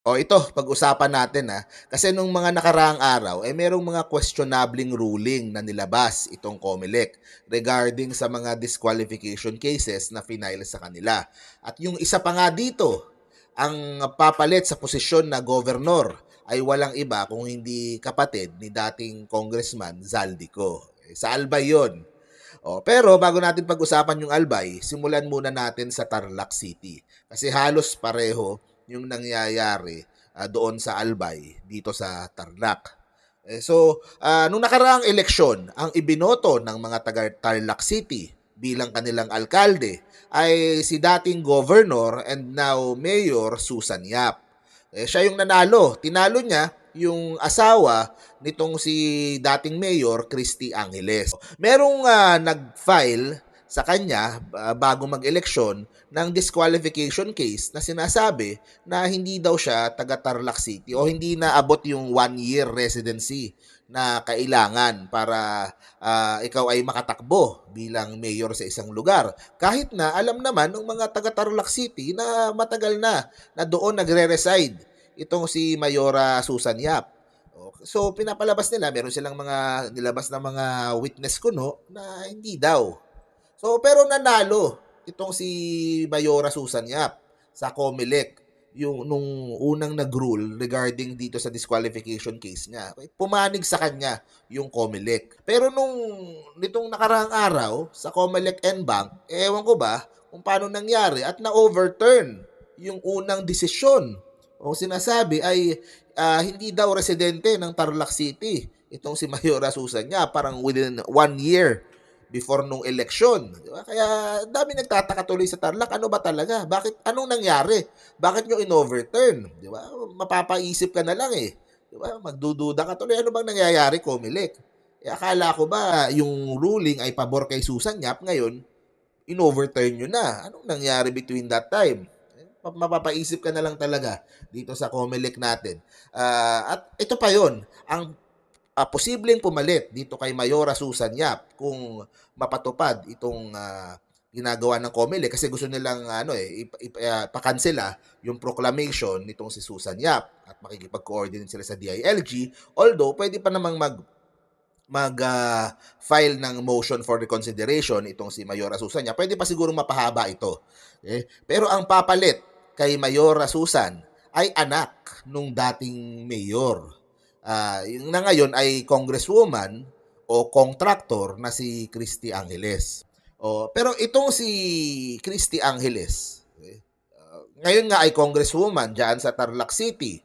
O ito, pag-usapan natin ha. Kasi nung mga nakaraang araw, eh merong mga questionabling ruling na nilabas itong COMELEC regarding sa mga disqualification cases na final sa kanila. At yung isa pa nga dito, ang papalit sa posisyon na governor ay walang iba kung hindi kapatid ni dating congressman Zaldico. Eh, Sa Albay yon. O, pero bago natin pag-usapan yung Albay, simulan muna natin sa Tarlac City. Kasi halos pareho yung nangyayari ah, doon sa Albay dito sa Tarlac. Eh, so, ah, nung nakaraang eleksyon, ang ibinoto ng mga taga Tarlac City bilang kanilang alkalde ay si dating governor and now mayor Susan Yap. Eh, siya yung nanalo. Tinalo niya yung asawa nitong si dating mayor Christy Angeles. Merong ah, nag-file sa kanya bago mag-eleksyon ng disqualification case na sinasabi na hindi daw siya taga Tarlac City o hindi na abot yung one year residency na kailangan para ah, ikaw ay makatakbo bilang mayor sa isang lugar. Kahit na alam naman ng mga taga Tarlac City na matagal na na doon nagre-reside itong si Mayora Susan Yap. So pinapalabas nila, meron silang mga nilabas na mga witness kuno na hindi daw. So pero nanalo itong si Mayora Susan Yap sa COMELEC yung nung unang nag-rule regarding dito sa disqualification case niya. Pumanig sa kanya yung COMELEC. Pero nung nitong nakaraang araw sa COMELEC NBank, eh, ewan ko ba kung paano nangyari at na-overturn yung unang desisyon o sinasabi ay ah, hindi daw residente ng Tarlac City itong si Mayora Susan niya parang within one year before nung election. Di ba? Kaya dami nagtataka tuloy sa Tarlac. Ano ba talaga? Bakit? Anong nangyari? Bakit nyo in-overturn? Di ba? Mapapaisip ka na lang eh. Di ba? Magdududa ka tuloy. Ano bang nangyayari, Comelec? Eh, akala ko ba yung ruling ay pabor kay Susan Yap ngayon, in-overturn nyo na. Anong nangyari between that time? Eh, ma- Mapapaisip ka na lang talaga dito sa Comelec natin. Ah, at ito pa yon ang ah, posibleng pumalit dito kay Mayora Susan Yap kung mapatupad itong ah, ginagawa ng COMELEC kasi gusto nilang ano eh ip, ip, pakansela yung proclamation nitong si Susan Yap at makikipag-coordinate sila sa DILG although pwede pa namang mag mag ah, file ng motion for reconsideration itong si Mayora Susan Yap. Pwede pa siguro mapahaba ito eh, pero ang papalit kay Mayora Susan ay anak nung dating mayor Yung na ngayon ay congresswoman o contractor na si Christy Angeles. Oh, pero itong si Christy Angeles, eh, ah, ngayon nga ay congresswoman diyan sa Tarlac City,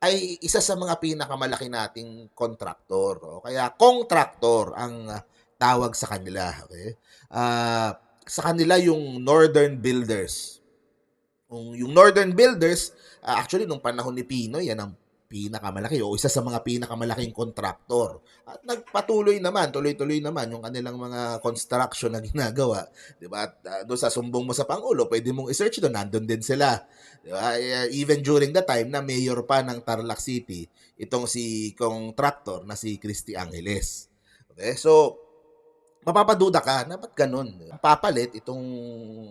ay isa sa mga pinakamalaki nating contractor. O, kaya contractor ang tawag sa kanila. Okay? Ah, sa kanila yung Northern Builders. Yung, Northern Builders, ah, actually nung panahon ni Pinoy, yan ang pinakamalaki o isa sa mga pinakamalaking kontraktor. At nagpatuloy naman, tuloy-tuloy naman yung kanilang mga construction na ginagawa. 'Di ba? At uh, doon sa sumbong mo sa pangulo, pwede mong i-search doon, nandun din sila. 'Di ba? Eh, Even during the time na mayor pa ng Tarlac City, itong si contractor na si Christy Angeles. Okay? So, mapapaduda ka na ba't ganun? Papalit itong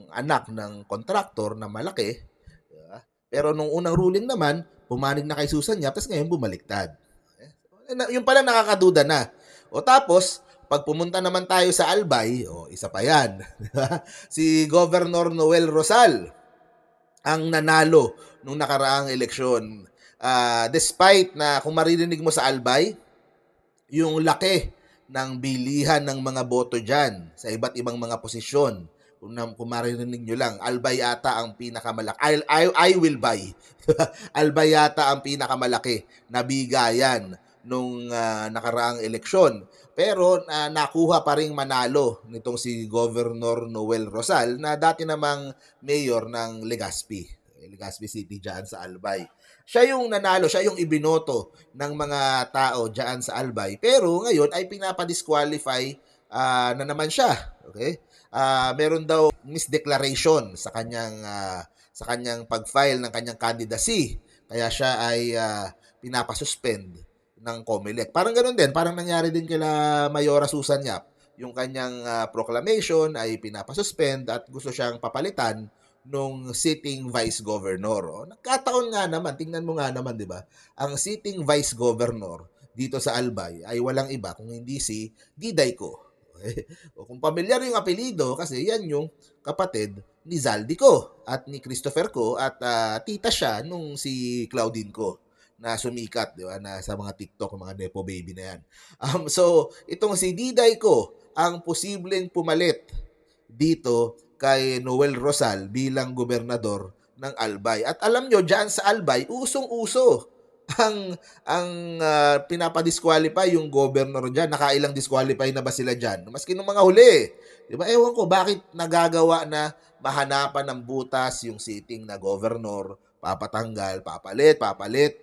anak ng contractor na malaki, pero nung unang ruling naman, pumanig na kay Susan Yap, tapos ngayon bumaliktad. Eh, Yung pala nakakaduda na. O tapos, pag pumunta naman tayo sa Albay, o isa pa yan, si Governor Noel Rosal ang nanalo nung nakaraang eleksyon. Ah, despite na kung maririnig mo sa Albay, yung laki ng bilihan ng mga boto dyan sa iba't ibang mga posisyon. Kung, na, kung maririnig nyo lang, Albay yata ang pinakamalaki. I, I, I will buy. Albay yata ang pinakamalaki na bigayan nung ah, nakaraang eleksyon. Pero ah, nakuha pa rin manalo nitong si Governor Noel Rosal na dati namang mayor ng Legazpi. Legazpi City dyan sa Albay. Siya yung nanalo, siya yung ibinoto ng mga tao dyan sa Albay. Pero ngayon ay pinapadisqualify ah, na naman siya. Okay? Ah, meron daw misdeclaration sa kanyang ah, sa kanyang pag-file ng kanyang candidacy. Kaya siya ay ah, pinapasuspend ng COMELEC. Parang ganun din, parang nangyari din kila Mayora Susan Yap. Yung kanyang ah, proclamation ay pinapasuspend at gusto siyang papalitan nung sitting vice governor. O, nagkataon nga naman, tingnan mo nga naman, di ba? Ang sitting vice governor dito sa Albay ay walang iba kung hindi si Diday ko. o kung pamilyar yung apelido, kasi yan yung kapatid ni Zaldi ko at ni Christopher ko at ah, tita siya nung si Claudine ko na sumikat, di ba, na sa mga TikTok, mga Nepo baby na yan. Um, so, itong si Diday ko, ang posibleng pumalit dito kay Noel Rosal bilang gobernador ng Albay. At alam nyo, dyan sa Albay, usong-uso ang ang ah, pinapadisqualify yung governor diyan. Nakailang disqualify na ba sila diyan? Maski nung mga huli. 'Di ba? Ewan ko bakit nagagawa na mahanapan ng butas yung sitting na governor, papatanggal, papalit, papalit.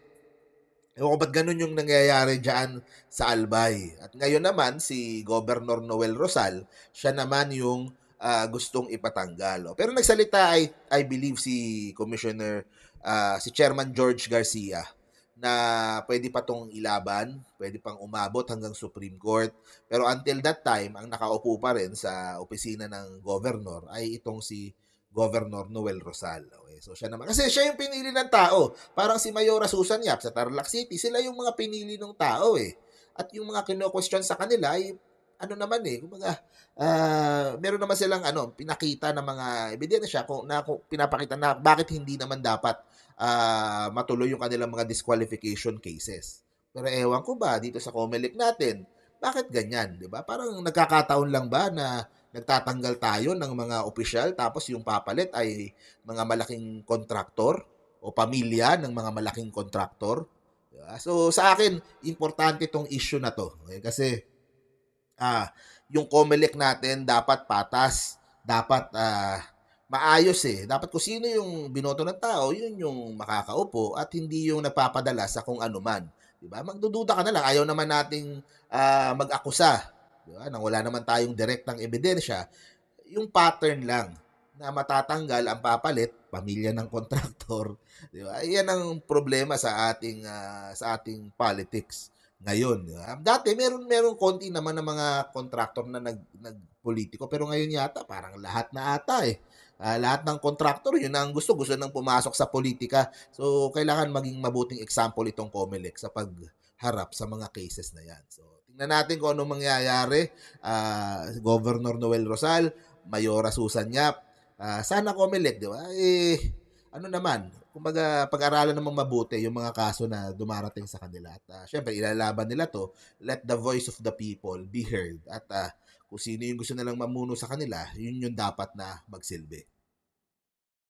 Ewan ko ba't ganun yung nangyayari dyan sa Albay. At ngayon naman, si Governor Noel Rosal, siya naman yung ah, gustong ipatanggal. Pero nagsalita, I, I believe, si Commissioner, ah, si Chairman George Garcia, na pwede pa tong ilaban, pwede pang umabot hanggang Supreme Court. Pero until that time, ang nakaupo pa rin sa opisina ng governor ay itong si Governor Noel Rosal. Okay, so siya naman. Kasi siya yung pinili ng tao. Parang si Mayora Susan Yap sa Tarlac City, sila yung mga pinili ng tao eh. At yung mga kino-question sa kanila ay ano naman eh, kumbaga, ah, meron naman silang ano, pinakita ng mga ebidensya kung na kung pinapakita na bakit hindi naman dapat ah, matuloy yung kanilang mga disqualification cases. Pero ewan ko ba dito sa Comelec natin, bakit ganyan, 'di ba? Parang nagkakataon lang ba na nagtatanggal tayo ng mga opisyal tapos yung papalit ay mga malaking kontraktor o pamilya ng mga malaking kontraktor. 'di ba? So sa akin, importante itong issue na to. Okay? Kasi ah, yung Comelec natin dapat patas, dapat ah, maayos eh. Dapat kung sino yung binoto ng tao, yun yung makakaupo at hindi yung nagpapadala sa kung ano man. 'Di ba? Magdududa ka na lang. Ayaw naman nating ah, mag-akusa. 'Di ba? Nang wala naman tayong direktang ebidensya. Yung pattern lang na matatanggal ang papalit, pamilya ng kontraktor. 'Di ba? Yan ang problema sa ating ah, sa ating politics ngayon. di ba? Dati meron meron konti naman ng mga kontraktor na nag nagpolitiko pero ngayon yata parang lahat na ata eh. Ah, lahat ng kontraktor yun ang gusto gusto nang pumasok sa politika. So kailangan maging mabuting example itong Comelec sa pagharap sa mga cases na yan. So tingnan natin kung ano mangyayari. Ah, Governor Noel Rosal, Mayora Susan Yap, ah, sana Comelec, di ba? Eh, ano naman, kumbaga pag-aralan namang mabuti yung mga kaso na dumarating sa kanila. At ah, syempre, ilalaban nila to. Let the voice of the people be heard. At ah, kung sino yung gusto nilang mamuno sa kanila, yun yung dapat na magsilbi.